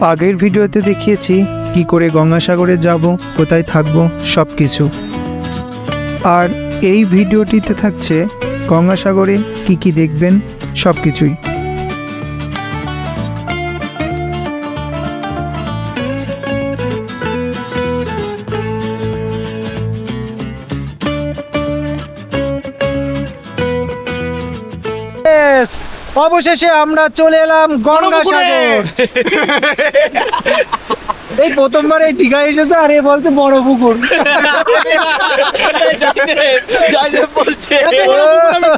আগের ভিডিওতে দেখিয়েছি কি করে গঙ্গাসাগরে যাব, কোথায় থাকব সব কিছু আর এই ভিডিওটিতে থাকছে গঙ্গাসাগরে কি কি দেখবেন সব কিছুই অবশেষে আমরা চলে এলাম গঙ্গাসাগর। এই প্রথমবার এই দীঘায় এসেছে আর এ বলতে বড় পুকুর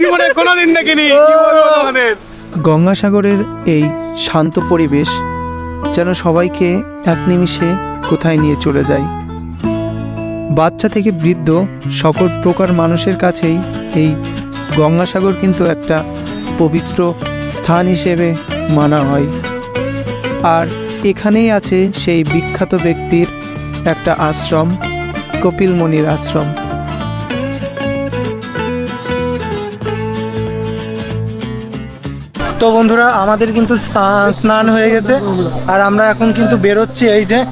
জীবনে কোনোদিন দেখিনি। গঙ্গাসাগরের এই শান্ত পরিবেশ যেন সবাইকে এক নিমিষে কোথায় নিয়ে চলে যায়। বাচ্চা থেকে বৃদ্ধ সকল প্রকার মানুষের কাছেই এই গঙ্গাসাগর কিন্তু একটা পবিত্র স্থান হিসেবে মানা হয়। আর এখানেই আছে সেই বিখ্যাত ব্যক্তির একটা আশ্রম কপিলমণির আশ্রম। তো বন্ধুরা, আমাদের কিন্তু স্না- স্নান হয়ে গেছে, আর আমরা এখন কিন্তু বেরোচ্ছি এই যে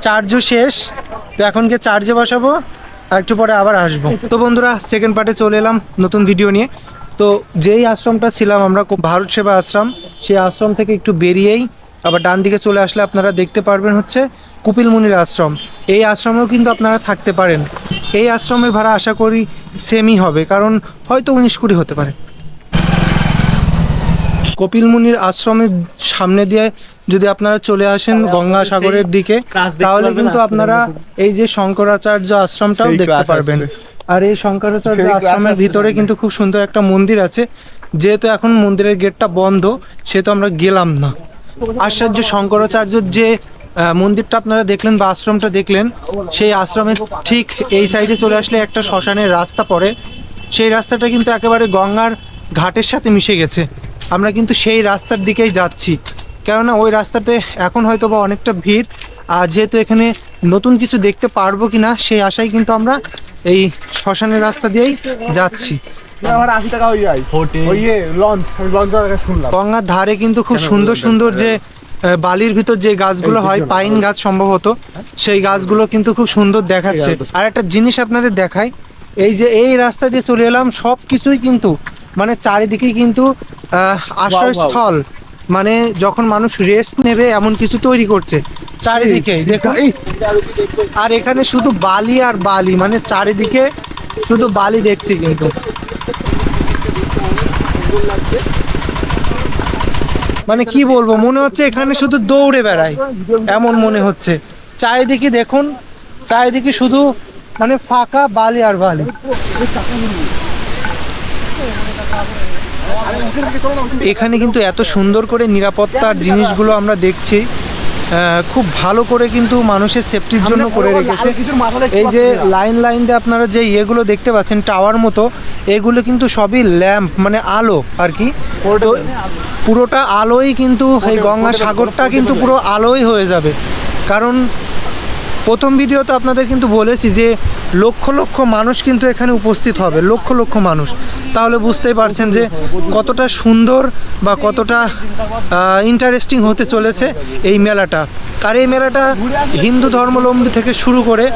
চার্জও শেষ। তো এখন গিয়ে চার্জে বসাবো, আর একটু পরে আবার আসব। তো বন্ধুরা সেকেন্ড পার্টে চলে এলাম নতুন ভিডিও নিয়ে। তো যেই আশ্রমটা ছিলাম আমরা খুব ভারত সেবা আশ্রম সেই আশ্রম থেকে একটু বেরিয়েই আবার ডান দিকে চলে আসলে আপনারা দেখতে পারবেন হচ্ছে কুপিল মুনির আশ্রম। এই আশ্রমেও কিন্তু আপনারা থাকতে পারেন। এই আশ্রমের ভাড়া আশা করি সেমই হবে কারণ হয়তো উনিশ কুড়ি হতে পারে। কপিল মুনির আশ্রমের সামনে দিয়ে যদি আপনারা চলে আসেন গঙ্গাসাগরের দিকে তাহলে কিন্তু আপনারা এই যে শঙ্করাচার্য আশ্রমটাও দেখতে পারবেন। আর এই শঙ্করাচার্য আশ্রমের ভিতরে কিন্তু খুব সুন্দর একটা মন্দির আছে। যেহেতু এখন মন্দিরের গেটটা বন্ধ সেহেতু আমরা গেলাম না। আশ্চর্য শঙ্করাচার্যর যে মন্দিরটা আপনারা দেখলেন বা আশ্রমটা দেখলেন সেই আশ্রমের ঠিক এই সাইডে চলে আসলে একটা শ্মশানের রাস্তা পড়ে। সেই রাস্তাটা কিন্তু একেবারে গঙ্গার ঘাটের সাথে মিশে গেছে। আমরা কিন্তু সেই রাস্তার দিকেই যাচ্ছি। কেননা ওই রাস্তাতে এখন হয়তো বা অনেকটা ভিড়। আর যেহেতু এখানে নতুন কিছু দেখতে পারব কিনা সেই আশায় কিন্তু আমরা এই শ্মশানের রাস্তা দিয়েই যাচ্ছি। আমার আশি টাকা যায়। ওই লঞ্চ আমি লঞ্চের আগে শুনলাম। গঙ্গার ধারে কিন্তু খুব সুন্দর সুন্দর যে বালির ভিতর যে গাছগুলো হয় পাইন গাছ। সম্ভবত সেই গাছগুলো কিন্তু খুব সুন্দর দেখাচ্ছে। আর একটা জিনিস আপনাদের দেখাই এই যে এই রাস্তা দিয়ে চলে এলাম সব কিছুই কিন্তু মানে চারিদিকেই কিন্তু আহ, আশ্রয়স্থল। মানে যখন মানুষ রেস্ট নেবে এমন কিছু তৈরি করছে। চারিদিকে দেখুন আর এখানে শুধু বালি আর বালি মানে চারিদিকে শুধু বালি দেখছি কিন্তু। মানে কি বলব মনে হচ্ছে এখানে শুধু দৌড়ে বেড়ায় এমন মনে হচ্ছে। চারিদিকে দেখুন চারিদিকে শুধু মানে ফাঁকা বালি আর বালি। এখানে কিন্তু এত সুন্দর করে নিরাপত্তার জিনিসগুলো আমরা দেখছি। খুব ভালো করে কিন্তু মানুষের সেফটির জন্য করে রেখেছে। এই যে লাইন লাইন দিয়ে আপনারা যে ইয়েগুলো দেখতে পাচ্ছেন টাওয়ার মতো, এগুলো কিন্তু সবই ল্যাম্প মানে আলো আর কি। তো পুরোটা আলোই কিন্তু এই গঙ্গা সাগরটা কিন্তু পুরো আলোই হয়ে যাবে। কারণ প্রথম ভিডিওতে আপনাদের কিন্তু বলেছি যে লক্ষ লক্ষ মানুষ কিন্তু এখানে উপস্থিত হবে, লক্ষ লক্ষ মানুষ। তাহলে বুঝতেই পারছেন যে কতটা সুন্দর বা কতটা ইন্টারেস্টিং হতে চলেছে এই মেলাটা। আর এই মেলাটা হিন্দু ধর্মলম্বী থেকে শুরু করে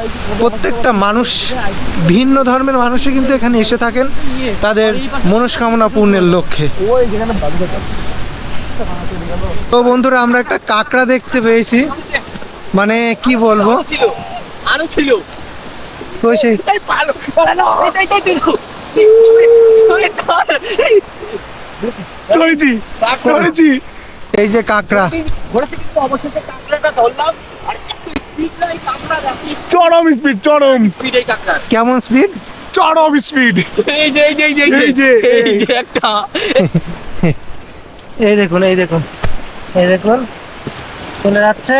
প্রত্যেকটা মানুষ, ভিন্ন ধর্মের মানুষই কিন্তু এখানে এসে থাকেন তাদের মনস্কামনা পূর্ণের লক্ষ্যে। তো বন্ধুরা, আমরা একটা কাঁকড়া দেখতে পেয়েছি। মানে কি বলব? আরও ছিল কই সেই এই যে কাঁকড়া। ঘোড়া থেকে কিন্তু অবশেষে কাঁকড়াটা ধরলাম আর একটু স্পিড নাই কাঁকড়া রাখি। চরম স্পিড চরম। স্পিড এই কাঁকড়া কেমন স্পিড চরম স্পিড এই যে এই যে এই যে এই যে, এই। যে একটা। এই দেখুন এই দেখুন। এই দেখুন। চলে যাচ্ছে।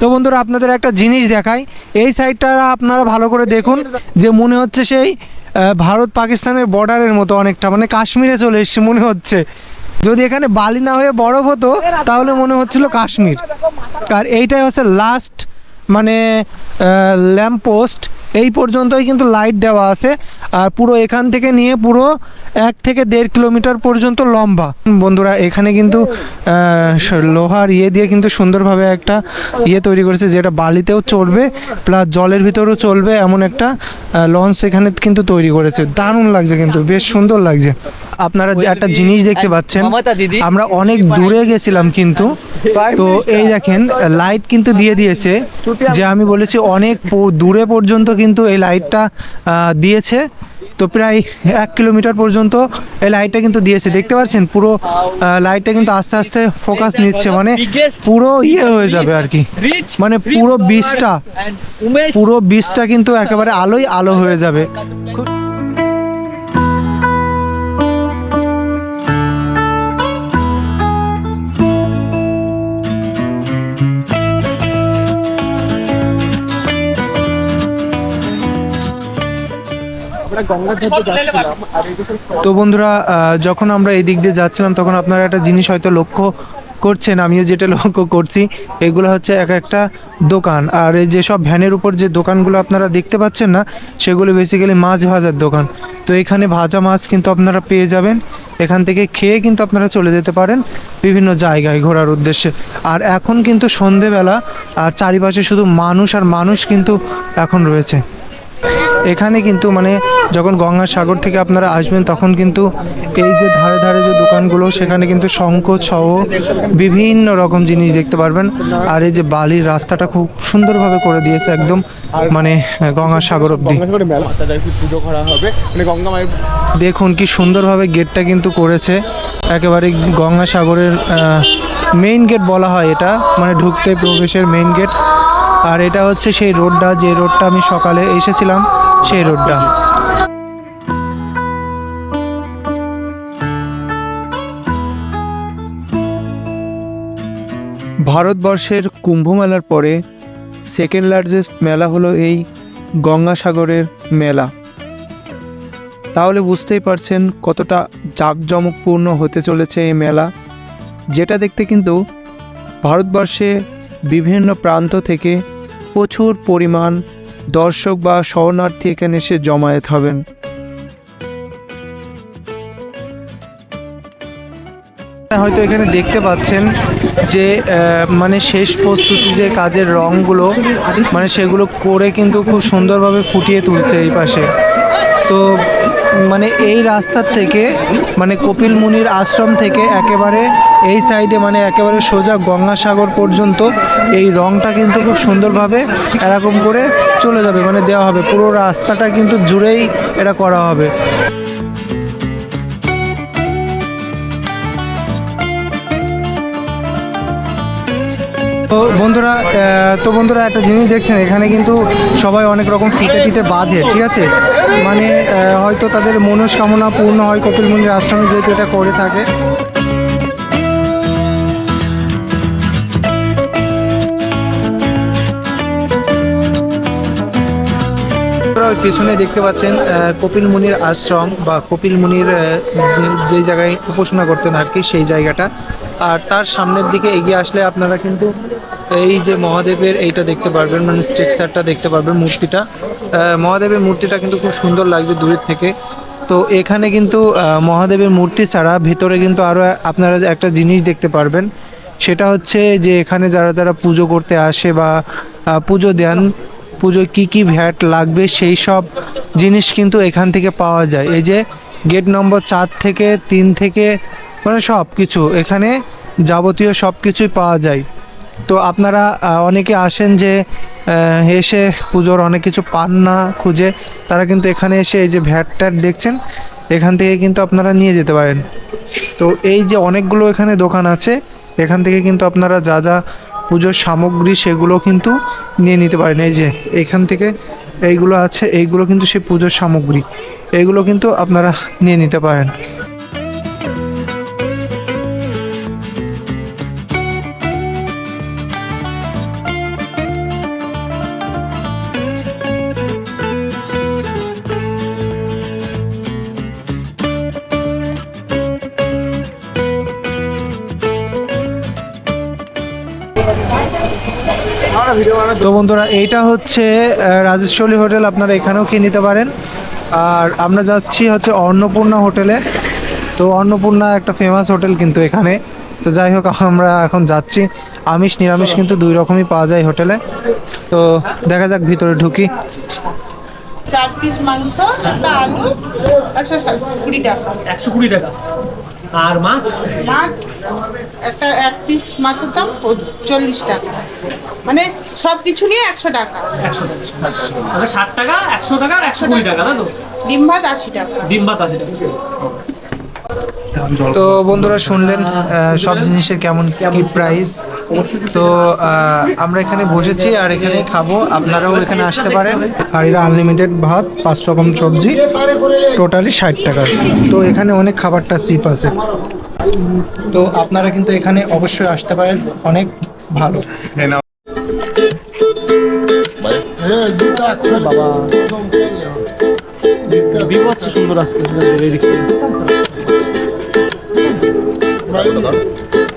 তো বন্ধুরা, আপনাদের একটা জিনিস দেখাই। এই সাইডটা আপনারা ভালো করে দেখুন যে মনে হচ্ছে সেই ভারত পাকিস্তানের বর্ডারের মতো অনেকটা মানে কাশ্মীরে চলে এসছে মনে হচ্ছে। যদি এখানে বালি না হয়ে বরফ হতো, তাহলে মনে হচ্ছিল কাশ্মীর। আর এইটাই হচ্ছে লাস্ট মানে ল্যাম্প পোস্ট এই পর্যন্তই কিন্তু লাইট দেওয়া আছে। আর পুরো এখান থেকে নিয়ে পুরো এক থেকে দেড় কিলোমিটার পর্যন্ত লম্বা। বন্ধুরা, এখানে কিন্তু লোহার ইয়ে দিয়ে কিন্তু সুন্দরভাবে একটা ইয়ে তৈরি করেছে, যেটা বালিতেও চলবে প্লাস জলের ভিতরেও চলবে, এমন একটা লঞ্চ এখানে কিন্তু তৈরি করেছে। দারুণ লাগছে কিন্তু, বেশ সুন্দর লাগছে। আপনারা একটা জিনিস দেখতে পাচ্ছেন আমরা অনেক দূরে গেছিলাম কিন্তু। তো এই দেখেন লাইট কিন্তু দিয়ে দিয়েছে যে আমি বলেছি অনেক দূরে পর্যন্ত কিন্তু এই লাইটটা দিয়েছে। তো প্রায় এক কিলোমিটার পর্যন্ত এই লাইটটা কিন্তু দিয়েছে। দেখতে পাচ্ছেন পুরো লাইটটা কিন্তু আস্তে আস্তে ফোকাস নিচ্ছে মানে পুরো ইয়ে হয়ে যাবে আর কি। মানে পুরো বীজটা পুরো বীজটা কিন্তু একেবারে আলোই আলো হয়ে যাবে। তো বন্ধুরা যখন আমরা এই দিক দিয়ে যাচ্ছিলাম তখন আপনারা একটা জিনিস হয়তো লক্ষ্য করছেন আমিও যেটা লক্ষ্য করছি এগুলো হচ্ছে এক একটা দোকান। আর এই যেসব ভ্যানের উপর যে দোকানগুলো আপনারা দেখতে পাচ্ছেন না সেগুলো বেসিক্যালি মাছ ভাজার দোকান। তো এখানে ভাজা মাছ কিন্তু আপনারা পেয়ে যাবেন। এখান থেকে খেয়ে কিন্তু আপনারা চলে যেতে পারেন বিভিন্ন জায়গায় ঘোরার উদ্দেশ্যে। আর এখন কিন্তু সন্ধেবেলা আর চারিপাশে শুধু মানুষ আর মানুষ কিন্তু এখন রয়েছে। এখানে কিন্তু মানে যখন গঙ্গাসাগর থেকে আপনারা আসবেন তখন কিন্তু এই যে ধারে ধারে যে দোকানগুলো সেখানে কিন্তু শঙ্খ সহ বিভিন্ন রকম জিনিস দেখতে পারবেন। আর এই যে বালির রাস্তাটা খুব সুন্দরভাবে করে দিয়েছে একদম মানে গঙ্গাসাগর অবধি। গঙ্গাসাগরে মেলা মাতাটা একটু পুজো করা হবে। মানে গঙ্গা দেখুন কি সুন্দরভাবে গেটটা কিন্তু করেছে। একেবারে গঙ্গাসাগরের মেইন গেট বলা হয় এটা। মানে ঢুকতে প্রবেশের মেইন গেট আর এটা হচ্ছে সেই রোডটা, যে রোডটা আমি সকালে এসেছিলাম, সেই রোডটা। ভারতবর্ষের কুম্ভ মেলার পরে সেকেন্ড লার্জেস্ট মেলা হলো এই গঙ্গাসাগরের মেলা। তাহলে বুঝতেই পারছেন কতটা জাঁকজমকপূর্ণ হতে চলেছে এই মেলা, যেটা দেখতে কিন্তু ভারতবর্ষে বিভিন্ন প্রান্ত থেকে প্রচুর পরিমাণ দর্শক বা শরণার্থী এখানে এসে জমায়েত হবেন। হয়তো এখানে দেখতে পাচ্ছেন যে মানে শেষ প্রস্তুতি যে কাজের রঙগুলো মানে সেগুলো করে কিন্তু খুব সুন্দরভাবে ফুটিয়ে তুলছে এই পাশে। তো মানে এই রাস্তার থেকে মানে কপিল মুনির আশ্রম থেকে একেবারে এই সাইডে মানে একেবারে সোজা গঙ্গাসাগর পর্যন্ত এই রংটা কিন্তু খুব সুন্দরভাবে এরকম করে চলে যাবে মানে দেওয়া হবে। পুরো রাস্তাটা কিন্তু জুড়েই এটা করা হবে। তো বন্ধুরা তো বন্ধুরা, একটা জিনিস দেখছেন, এখানে কিন্তু সবাই অনেক রকম ফিতে ফিতে বাঁধে, ঠিক আছে? মানে হয়তো তাদের মনস্কামনা পূর্ণ হয় কপিল মুনির আশ্রমে, যেহেতু এটা করে থাকে। ওই পেছনে দেখতে পাচ্ছেন কপিল মুনির আশ্রম বা কপিল মুনির যে- যে জায়গায় উপাসনা করতেন আর কি, সেই জায়গাটা। আর তার সামনের দিকে এগিয়ে আসলে আপনারা কিন্তু এই যে মহাদেবের এইটা দেখতে পারবেন মানে স্ট্রাকচারটা দেখতে পারবেন মূর্তিটা। মহাদেবের মূর্তিটা কিন্তু খুব সুন্দর লাগছে দূরের থেকে। তো এখানে কিন্তু মহাদেবের মূর্তি ছাড়া ভেতরে কিন্তু আরও আপনারা একটা জিনিস দেখতে পারবেন। সেটা হচ্ছে যে এখানে যারা যারা পুজো করতে আসে বা পুজো দেন পুজোয় কি কি ভ্যাট লাগবে সেই সব জিনিস কিন্তু এখান থেকে পাওয়া যায়। এই যে গেট নম্বর চার থেকে তিন থেকে মানে সব কিছু এখানে যাবতীয় সব কিছুই পাওয়া যায়। তো আপনারা অনেকে আসেন যে এসে পুজোর অনেক কিছু পান না খুঁজে, তারা কিন্তু এখানে এসে এই যে ভ্যাট ট্যাট দেখছেন, এখান থেকে কিন্তু আপনারা নিয়ে যেতে পারেন। তো এই যে অনেকগুলো এখানে দোকান আছে, এখান থেকে কিন্তু আপনারা যা যা পুজোর সামগ্রী সেগুলো কিন্তু নিয়ে নিতে পারেন। এই যে এখান থেকে এইগুলো আছে, এইগুলো কিন্তু সেই পুজোর সামগ্রী। এইগুলো কিন্তু আপনারা নিয়ে নিতে পারেন। তো বন্ধুরা এইটা হচ্ছে রাজেশ্বরী হোটেল আপনারা এখানেও কিনে নিতে পারেন। আর আমরা যাচ্ছি হচ্ছে অন্নপূর্ণা হোটেলে। তো অন্নপূর্ণা একটা ফেমাস হোটেল কিন্তু এখানে। তো যাই হোক আমরা এখন যাচ্ছি। আমিষ নিরামিষ কিন্তু দুই রকমই পাওয়া যায় হোটেলে। তো দেখা যাক ভিতরে ঢুকি। চার পিস মাংস একটা আলু একশো কুড়ি টাকা। একশো কুড়ি টাকা। আর মাছ? মাছ একটা এক পিস মাছের দাম চল্লিশ টাকা। মানে সব কিছু নিয়ে একশো টাকা। একশো টাকা। ষাট টাকা একশো টাকা আর একশো কুড়ি টাকা তাই তো? ডিম ভাত আশি টাকা। ডিম ভাত আশি টাকা। তো বন্ধুরা শুনলেন আহ, সব জিনিসের কেমন কি প্রাইস তো আমরা এখানে বসেছি আর এখানে খাব। আপনারাও এখানে আসতে পারেন। আর এরা আনলিমিটেড ভাত পাঁচ রকম সবজি টোটালি ষাট টাকা। তো এখানে অনেক খাবারটা সিপ আছে। তো আপনারা কিন্তু এখানে অবশ্যই আসতে পারেন অনেক ভালো। বিভৎস সুন্দর আসছে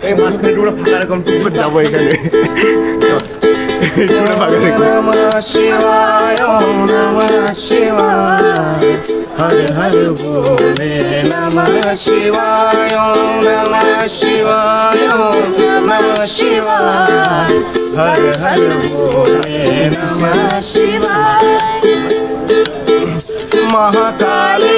এই মাঝখানে পুরো ফাঁকা রকম টুকুর যাব এখানে। পুরো ফাঁকা রেখে শিবায় শিবায় হর হর ভোলে নমঃ শিবায় নমঃ শিবায় নমঃ শিবায়। হর হর ভোলে নমঃ শিবায়। মহাকালী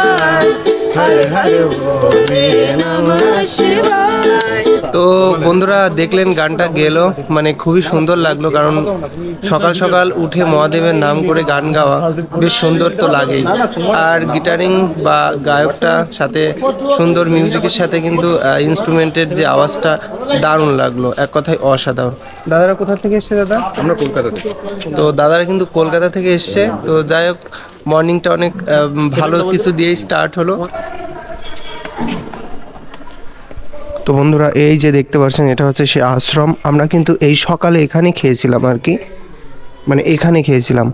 তো বন্ধুরা দেখলেন গানটা গেল মানে খুবই সুন্দর লাগল কারণ সকাল সকাল উঠে মহাদেবের নাম করে গান গাওয়া বেশ সুন্দর তো লাগেই। আর গিটারিং বা গায়কটা সাথে সুন্দর মিউজিকের সাথে কিন্তু ইনস্ট্রুমেন্টের যে আওয়াজটা দারুণ লাগল এক কথায় অসাধারণ। দাদারা কোথা থেকে এসছে দাদা? আমরা কলকাতা থেকে। তো দাদারা কিন্তু কলকাতা থেকে এসছে তো যাই হোক মর্নিংটা অনেক ভালো কিছু দিয়েই স্টার্ট হলো। তো বন্ধুরা এই যে দেখতে পাচ্ছেন এটা হচ্ছে সে আশ্রম। আমরা কিন্তু এই সকালে এখানে খেয়েছিলাম আর কি। মানে এখানে খেয়েছিলাম।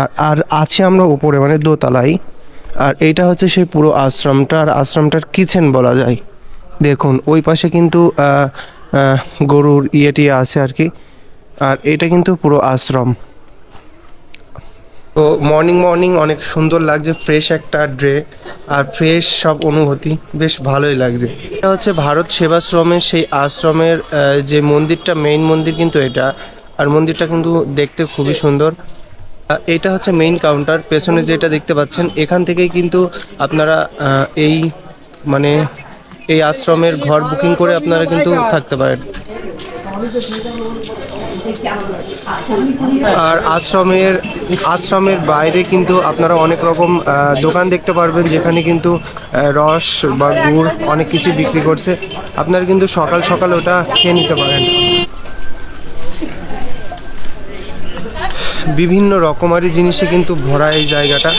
আর আর আছে আমরা উপরে মানে দোতলায়। আর এইটা হচ্ছে সেই পুরো আশ্রমটা। আর আশ্রমটার কিচেন বলা যায়। দেখুন ওই পাশে কিন্তু গরুর ইয়েটি আছে আর কি। আর এটা কিন্তু পুরো আশ্রম। তো মর্নিং মর্নিং অনেক সুন্দর লাগছে ফ্রেশ একটা ড্রে আর ফ্রেশ সব অনুভূতি বেশ ভালোই লাগছে। এটা হচ্ছে ভারত সেবাশ্রমের সেই আশ্রমের যে মন্দিরটা মেইন মন্দির কিন্তু এটা, আর মন্দিরটা কিন্তু দেখতে খুবই সুন্দর। এটা হচ্ছে মেইন কাউন্টার পেছনে যেটা দেখতে পাচ্ছেন, এখান থেকেই কিন্তু আপনারা এই মানে এই আশ্রমের ঘর বুকিং করে আপনারা কিন্তু থাকতে পারেন। আর আশ্রমের আশ্রমের বাইরে কিন্তু আপনারা অনেক রকম দোকান দেখতে পারবেন যেখানে কিন্তু রস বা গুড় অনেক কিছু বিক্রি করছে। আপনারা কিন্তু সকাল সকাল ওটা খেয়ে নিতে পারেন। বিভিন্ন রকমারি জিনিসে কিন্তু ভরা এই জায়গাটা।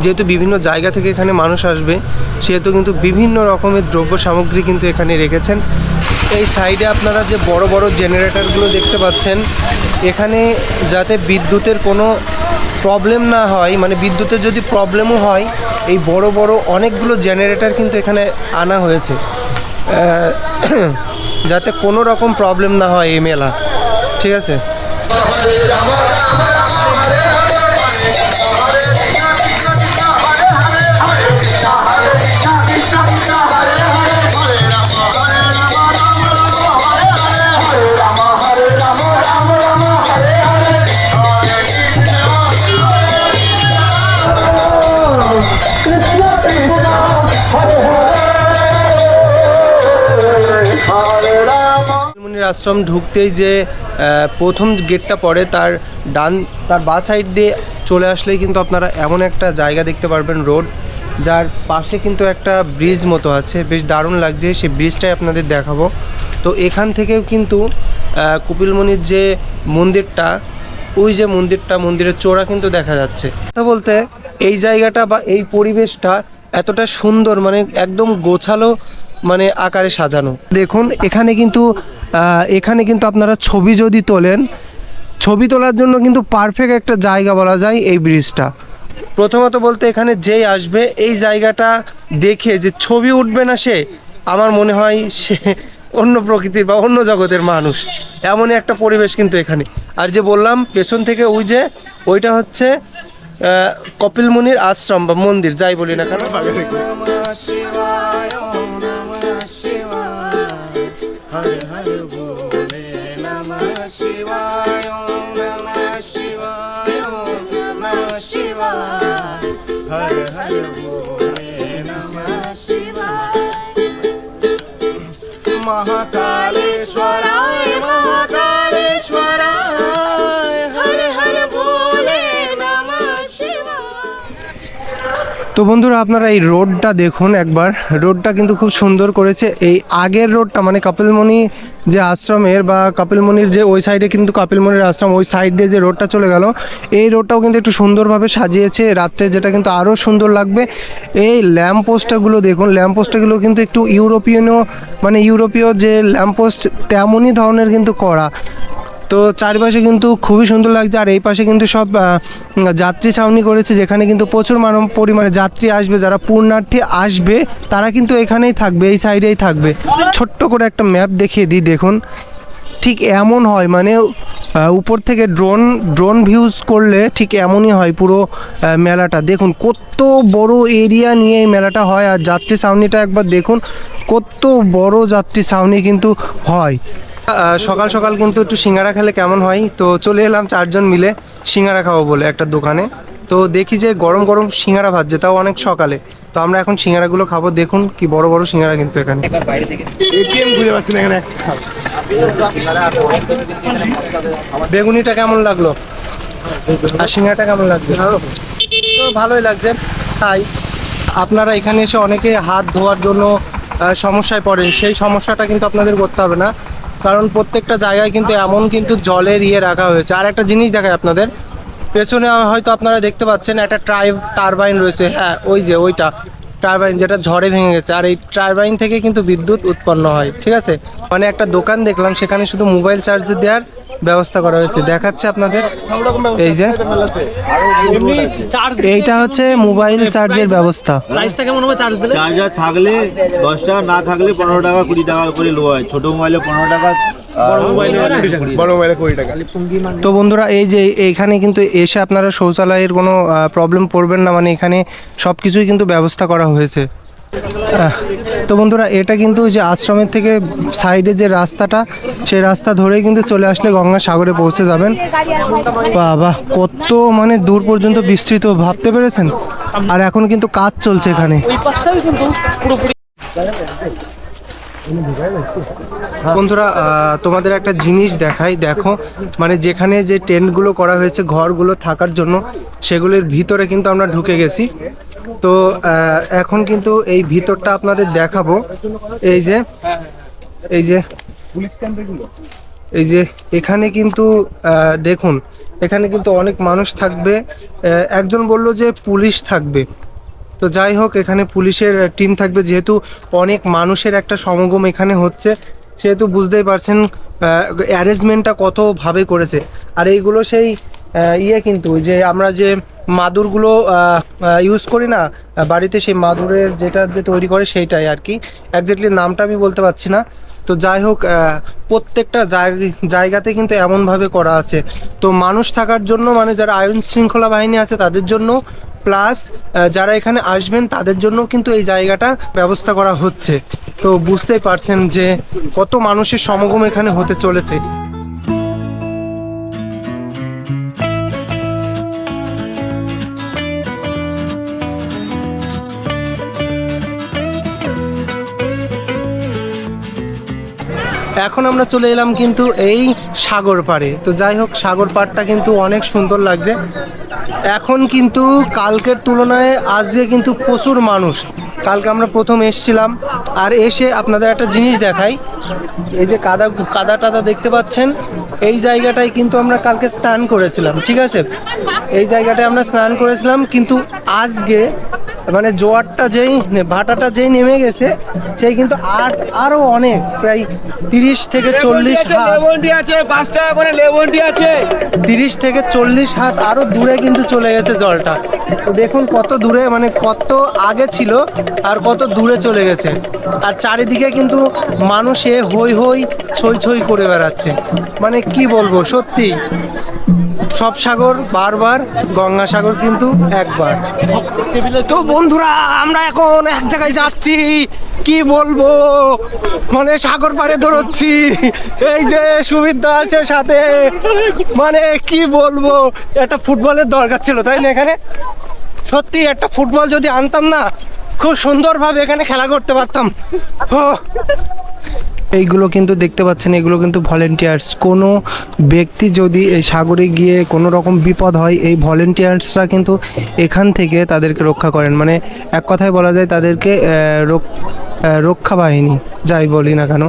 যেহেতু বিভিন্ন জায়গা থেকে এখানে মানুষ আসবে, সেহেতু কিন্তু বিভিন্ন রকমের দ্রব্য সামগ্রী কিন্তু এখানে রেখেছেন। এই সাইডে আপনারা যে বড় বড় জেনারেটরগুলো দেখতে পাচ্ছেন, এখানে যাতে বিদ্যুতের কোনো প্রবলেম না হয় মানে বিদ্যুতের যদি প্রবলেমও হয়, এই বড় বড় অনেকগুলো জেনারেটর কিন্তু এখানে আনা হয়েছে। যাতে কোনো রকম প্রবলেম না হয় এই মেলা, ঠিক আছে? মুনির আশ্রম ঢুকতেই যে প্রথম গেটটা পড়ে তার ডান তার বা সাইড দিয়ে চলে আসলেই কিন্তু আপনারা এমন একটা জায়গা দেখতে পারবেন রোড যার পাশে কিন্তু একটা ব্রিজ মতো আছে। বেশ দারুণ লাগছে সেই ব্রিজটাই আপনাদের দেখাবো। তো এখান থেকেও কিন্তু আহ, কপিলমুনির যে মন্দিরটা ওই যে মন্দিরটা মন্দিরের চূড়া কিন্তু দেখা যাচ্ছে। কথা বলতে এই জায়গাটা বা এই পরিবেশটা এতটা সুন্দর মানে একদম গোছালো মানে আকারে সাজানো। দেখুন এখানে কিন্তু এখানে কিন্তু আপনারা ছবি যদি তোলেন, ছবি তোলার জন্য কিন্তু পারফেক্ট একটা জায়গা বলা যায় এই ব্রিজটা প্রথমত বলতে এখানে যেই আসবে, এই জায়গাটা দেখে যে ছবি উঠবে না সে, আমার মনে হয় সে অন্য প্রকৃতির বা অন্য জগতের মানুষ। এমনই একটা পরিবেশ কিন্তু এখানে। আর যে বললাম, পেছন থেকে ওই যে, ওইটা হচ্ছে কপিল মুনির আশ্রম বা মন্দির, যাই বলি না কেন। महाकालेश्वराय তো বন্ধুরা আপনারা এই রোডটা দেখুন একবার। রোডটা কিন্তু খুব সুন্দর করেছে। এই আগের রোডটা মানে কপিলমণি যে আশ্রমের বা কপিলমণির যে ওই সাইডে কিন্তু কপিলমণির আশ্রম, ওই সাইড দিয়ে যে রোডটা চলে গেল, এই রোডটাও কিন্তু একটু সুন্দরভাবে সাজিয়েছে। রাত্রে যেটা কিন্তু আরও সুন্দর লাগবে। এই ল্যাম্প পোস্টগুলো দেখুন, ল্যাম্প পোস্টগুলো কিন্তু একটু ইউরোপিয়ানও মানে ইউরোপীয় যে ল্যাম্প পোস্ট তেমনই ধরনের কিন্তু করা। তো চারপাশে কিন্তু খুবই সুন্দর লাগছে, আর এই পাশে কিন্তু সব যাত্রী ছাউনি করেছে, যেখানে কিন্তু প্রচুর মানব, পরিমাণে যাত্রী আসবে, যারা পূর্ণার্থী আসবে, তারা কিন্তু এখানেই থাকবে, এই সাইডেই থাকবে। ছোট্ট করে একটা ম্যাপ দেখিয়ে দিই, দেখুন। ঠিক এমন হয় মানে উপর থেকে ড্রোন ড্রোন ভিউজ করলে ঠিক এমনই হয় পুরো মেলাটা। দেখুন, কত বড় এরিয়া নিয়ে এই মেলাটা হয়, আর যাত্রী ছাউনিটা একবার দেখুন, কত বড় যাত্রী ছাউনি কিন্তু হয়। সকাল সকাল কিন্তু একটু সিঙ্গারা খেলে কেমন হয়? তো চলে এলাম চারজন মিলে সিঙ্গারা খাব বলে একটা দোকানে। তো দেখি যে গরম গরম সিঙ্গারা ভাজছে তাও অনেক সকালে। তো আমরা এখন সিঙ্গারাগুলো খাব দেখুন কি বড় বড় সিঙ্গারা কিন্তু এখানে। এটিএম খুঁজে পাচ্ছি না এখানে বেগুনিটা কেমন লাগল? আর সিঙ্গারাটা কেমন লাগছে? তো ভালোই লাগছে। তাই আপনারা এখানে এসে অনেকে হাত ধোয়ার জন্য সমস্যায় পড়েন। সেই সমস্যাটা কিন্তু আপনাদের করতে হবে না। কারণ প্রত্যেকটা জায়গায় কিন্তু এমন কিন্তু জলের ইয়ে রাখা হয়েছে। আর একটা জিনিস দেখায় আপনাদের। পেছনে হয়তো আপনারা দেখতে পাচ্ছেন একটা ট্রাইব টারবাইন রয়েছে। হ্যাঁ ওই যে ওইটা। টারবাইন যেটা ঝড়ে ভেঙে গেছে। আর এই টারবাইন থেকে কিন্তু বিদ্যুৎ উৎপন্ন হয়। ঠিক আছে? মানে একটা দোকান দেখলাম, সেখানে শুধু মোবাইল চার্জ দেওয়ার ব্যবস্থা করা হয়েছে। দেখাচ্ছে আপনাদের। এই যে এইটা হচ্ছে মোবাইল চার্জের ব্যবস্থা। প্রাইসটা কেমন হবে চার্জ দিলে? চার্জার থাকলে দশ টাকা না থাকলে পনেরো টাকা কুড়ি টাকা করে লো হয়। ছোট মোবাইলে পনেরো টাকা তো বন্ধুরা এই যে এইখানে কিন্তু এসে আপনারা শৌচালয়ের কোনো প্রবলেম পড়বেন না মানে এখানে সব কিছুই কিন্তু ব্যবস্থা করা হয়েছে। তো বন্ধুরা, এটা কিন্তু যে আশ্রমের থেকে সাইডে যে রাস্তাটা, সেই রাস্তা ধরেই কিন্তু চলে আসলে গঙ্গা সাগরে পৌঁছে যাবেন। বাবা, কত মানে দূর পর্যন্ত বিস্তৃত, ভাবতে পেরেছেন? আর এখন কিন্তু কাজ চলছে এখানে। বন্ধুরা তোমাদের একটা জিনিস দেখাই, দেখো মানে যেখানে যে টেন্টগুলো করা হয়েছে, ঘরগুলো থাকার জন্য, সেগুলির ভিতরে কিন্তু আমরা ঢুকে গেছি। তো এখন কিন্তু এই ভিতরটা আপনাদের দেখাবো। এই যে এই যে এই যে এখানে কিন্তু দেখুন, এখানে কিন্তু অনেক মানুষ থাকবে। একজন বলল যে পুলিশ থাকবে। তো যাই হোক, এখানে পুলিশের টিম থাকবে। যেহেতু অনেক মানুষের একটা সমাগম এখানে হচ্ছে, সেহেতু বুঝতেই পারছেন অ্যারেঞ্জমেন্টটা কতভাবে করেছে। আর এইগুলো সেই ইয়ে কিন্তু যে আমরা যে মাদুরগুলো ইউজ করি না বাড়িতে সেই মাদুরের যেটা দিয়ে তৈরি করে সেইটাই আর কি। একজাক্টলি নামটা আমি বলতে পারছি না। তো যাই হোক প্রত্যেকটা জায়গাতে কিন্তু এমনভাবে করা আছে। তো মানুষ থাকার জন্য মানে যারা আইন শৃঙ্খলা বাহিনী আছে, তাদের জন্য প্লাস যারা এখানে আসবেন, তাদের জন্য কিন্তু এই জায়গাটা ব্যবস্থা করা হচ্ছে। তো বুঝতেই পারছেন যে কত মানুষের সমাগম এখানে হতে চলেছে। এখন আমরা চলে এলাম কিন্তু এই সাগর পাড়ে। তো যাই হোক, সাগর পাড়টা কিন্তু অনেক সুন্দর লাগছে। এখন কিন্তু কালকের তুলনায় আজকে কিন্তু প্রচুর মানুষ। কালকে আমরা প্রথম এসছিলাম। আর এসে আপনাদের একটা জিনিস দেখাই। এই যে কাদা কাদা টাদা দেখতে পাচ্ছেন? এই জায়গাটায় কিন্তু আমরা কালকে স্নান করেছিলাম, ঠিক আছে? এই জায়গাটায় আমরা স্নান করেছিলাম, কিন্তু আজকে মানে জোয়ারটা যেই ভাটাটা যেই নেমে গেছে সেই কিন্তু আর আরও অনেক প্রায় তিরিশ থেকে চল্লিশ হাত। লেবন্টি আছে পাঁচ টাকা করে লেবন্টি আছে। তিরিশ থেকে চল্লিশ হাত আরও দূরে কিন্তু চলে গেছে জলটা। তো দেখুন কত দূরে মানে কত আগে ছিল আর কত দূরে চলে গেছে। আর চারিদিকে কিন্তু মানুষে হই হই ছই ছই করে বেড়াচ্ছে। মানে কি বলব সত্যি। সব সাগর, বারবার, গঙ্গা সাগর কিন্তু একবার। তো বন্ধুরা, আমরা এখন এক জায়গায় যাচ্ছি। কি বলব? মানে সাগর পাড়ে দৌড়চ্ছি। এই যে সুবিধা আছে সাথে। মানে কি বলব? একটা ফুটবলের দরকার ছিল, তাই না এখানে? সত্যি, একটা ফুটবল যদি আনতাম না, খুব সুন্দরভাবে এখানে খেলা করতে পারতাম। ও এইগুলো কিন্তু দেখতে পাচ্ছেন, এগুলো কিন্তু ভলেন্টিয়ার্স কোনো ব্যক্তি যদি এই সাগরে গিয়ে কোনো রকম বিপদ হয়, এই ভলেন্টিয়ার্সরা কিন্তু এখান থেকে তাদেরকে রক্ষা করেন। মানে এক কথায় বলা যায় তাদেরকে রক্ষা বাহিনী, যাই বলি না কেন।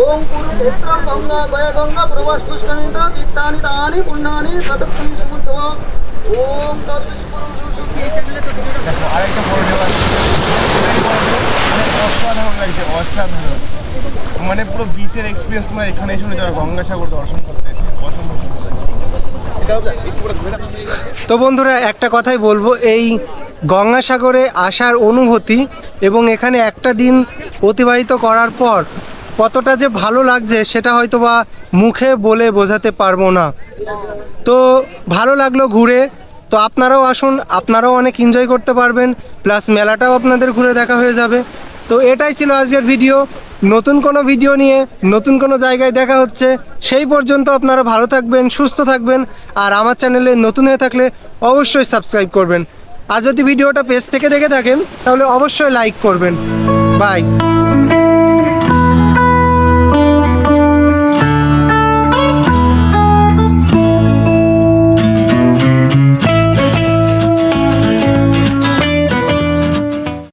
ఓం కురుక్షేత్రం గంగా గయ గంగా ప్రవాస్ పుష్కరిత తీర్థాని తాని పుణ్యాని సదత్తం సముద్రవ ఓం অসাধারণ লাগছে অসাধারণ মানে পুরো বিচের এক্সপিরিয়েন্স তোমরা এখানে এসে যাবে গঙ্গাসাগর দর্শন করতে এসে অসম্ভব সুন্দর লাগছে। তো বন্ধুরা একটা কথাই বলবো এই গঙ্গাসাগরে আসার অনুভূতি এবং এখানে একটা দিন অতিবাহিত করার পর কতটা যে ভালো লাগছে সেটা হয়তো বা মুখে বলে বোঝাতে পারব না। তো ভালো লাগল ঘুরে। তো আপনারাও আসুন, আপনারাও অনেক এনজয় করতে পারবেন। প্লাস মেলাটাও আপনাদের ঘুরে দেখা হয়ে যাবে। তো এটাই ছিল আজকের ভিডিও নতুন কোনো ভিডিও নিয়ে, নতুন কোনো জায়গায় দেখা হচ্ছে, সেই পর্যন্ত আপনারা ভালো থাকবেন, সুস্থ থাকবেন। আর আমার চ্যানেলে নতুন হয়ে থাকলে অবশ্যই সাবস্ক্রাইব করবেন। আর যদি ভিডিওটা পেজ থেকে দেখে থাকেন, তাহলে অবশ্যই লাইক করবেন। বাই